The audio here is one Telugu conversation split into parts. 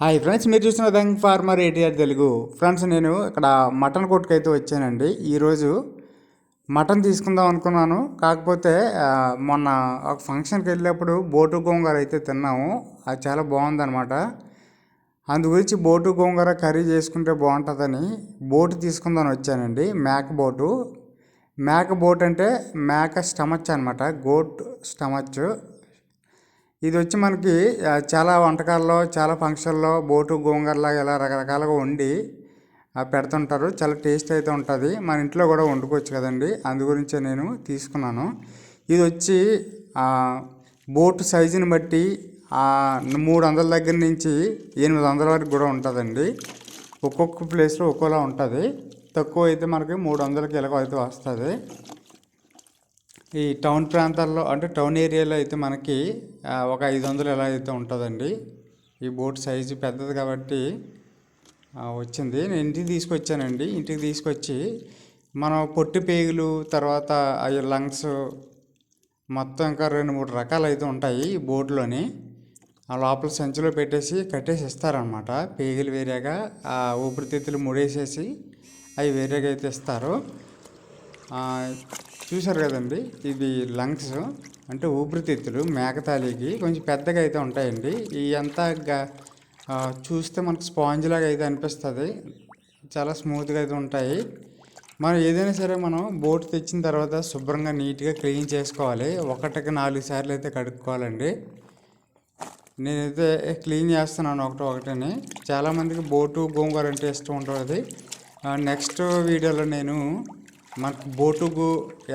హాయ్ ఫ్రెండ్స్ మీరు చూసిన దంగ్ ఫార్మర్ ఏటీఆర్ తెలుగు. ఫ్రెండ్స్ నేను ఇక్కడ మటన్ కొట్టుకైతే వచ్చానండి. ఈరోజు మటన్ తీసుకుందాం అనుకున్నాను. కాకపోతే మొన్న ఒక ఫంక్షన్కి వెళ్ళినప్పుడు బోటు గోంగూర అయితే తిన్నాము. అది చాలా బాగుందనమాట అందు గురించి బోటు గోంగూర కర్రీ చేసుకుంటే బాగుంటుందని బోటు తీసుకుందాం వచ్చానండి. మేక బోటు. మేక బోట్ అంటే మేక స్టమచ్ అనమాట గోట్ స్టమచ్. ఇది వచ్చి మనకి చాలా వంటకాల్లో చాలా ఫంక్షన్లో బోటు గోంగూరలాగా ఇలా రకరకాలుగా వండి పెడుతుంటారు. చాలా టేస్ట్ అయితే ఉంటుంది. మన ఇంట్లో కూడా వండుకోవచ్చు కదండి. అందు గురించే నేను తీసుకున్నాను. ఇది వచ్చి బోటు సైజుని బట్టి మూడు వందల దగ్గర నుంచి ఎనిమిది వందల వరకు కూడా ఉంటుందండి. ఒక్కొక్క ప్లేస్లో ఒక్కోలా ఉంటుంది. తక్కువ అయితే మనకి మూడు వందలకి ఇలాగ అయితే వస్తుంది. ఈ టౌన్ ప్రాంతాల్లో అంటే టౌన్ ఏరియాలో అయితే మనకి ఒక ఐదు వందలు ఎలా అయితే ఉంటుందండి. ఈ బోట్ సైజు పెద్దది కాబట్టి వచ్చింది. నేను ఇంటికి తీసుకొచ్చానండి. ఇంటికి తీసుకొచ్చి మనం పొట్టి పేగులు తర్వాత అవి లంగ్స్ మొత్తం ఇంకా రెండు మూడు రకాలు అయితే ఉంటాయి ఈ బోట్లోని. ఆ లోపల సంచిలో పెట్టేసి కట్టేసి ఇస్తారనమాట పేగులు వేరేగా ఆ ఊపిరితిత్తులు ముడేసేసి అవి వేరేగా అయితే ఇస్తారు. చూశారు కదండి ఇది లంగ్స్ అంటే ఊపిరితిత్తులు మేకతాళికి కొంచెం పెద్దగా అయితే ఉంటాయండి. ఈ అంతా గ- చూస్తే మనకు స్పాంజ్ లాగా అయితే అనిపిస్తుంది. చాలా స్మూత్గా అయితే ఉంటాయి. మనం ఏదైనా సరే మనం బోట్ తెచ్చిన తర్వాత శుభ్రంగా నీట్గా క్లీన్ చేసుకోవాలి. ఒకటికి నాలుగు సార్లు అయితే కడుక్కోవాలండి. నేనైతే క్లీన్ చేస్తున్నాను ఒకటి ఒకటిని. చాలామందికి బోటు గోంగూర అంటే ఇష్టం ఉంటుంది నెక్స్ట్ వీడియోలో నేను మనకు బోటుకు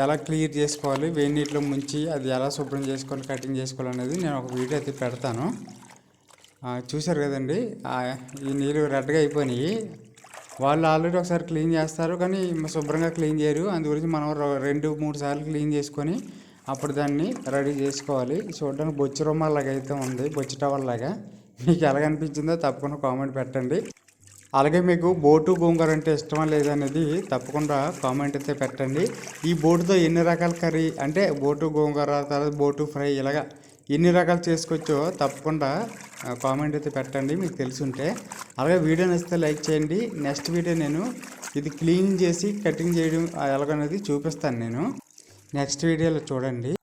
ఎలా క్లియర్ చేసుకోవాలి వేడి నీటిలో ముంచి అది ఎలా శుభ్రం చేసుకోవాలి కటింగ్ చేసుకోవాలి అనేది నేను ఒక వీడియో అయితే పెడతాను. చూశారు కదండి ఈ నీళ్ళు రెడ్గా అయిపోయినాయి. వాళ్ళు ఆల్రెడీ ఒకసారి క్లీన్ చేస్తారు కానీ శుభ్రంగా క్లీన్ చేయరు. అందు గురించి మనం రెండు మూడు సార్లు క్లీన్ చేసుకొని అప్పుడు దాన్ని రెడీ చేసుకోవాలి. చూడడానికి బొచ్చు రొమ్మలాగా అయితే ఉంది బొచ్చు టవల్ లాగా మీకు ఎలా అనిపించిందో తప్పకుండా కామెంట్ పెట్టండి. అలాగే మీకు బోటు గోంగూర అంటే ఇష్టమా లేదనేది తప్పకుండా కామెంట్ అయితే పెట్టండి. ఈ బోటుతో ఎన్ని రకాల కర్రీ అంటే బోటు గోంగూర తర్వాత బోటు ఫ్రై ఇలాగా ఎన్ని రకాలు చేసుకోవచ్చో తప్పకుండా కామెంట్ అయితే పెట్టండి మీకు తెలిసి ఉంటే అలాగే వీడియో నచ్చితే లైక్ చేయండి. నెక్స్ట్ వీడియో నేను ఇది క్లీన్ చేసి కటింగ్ చేయడం ఎలాగనేది చూపిస్తాను నేను. నెక్స్ట్ వీడియోలో చూడండి.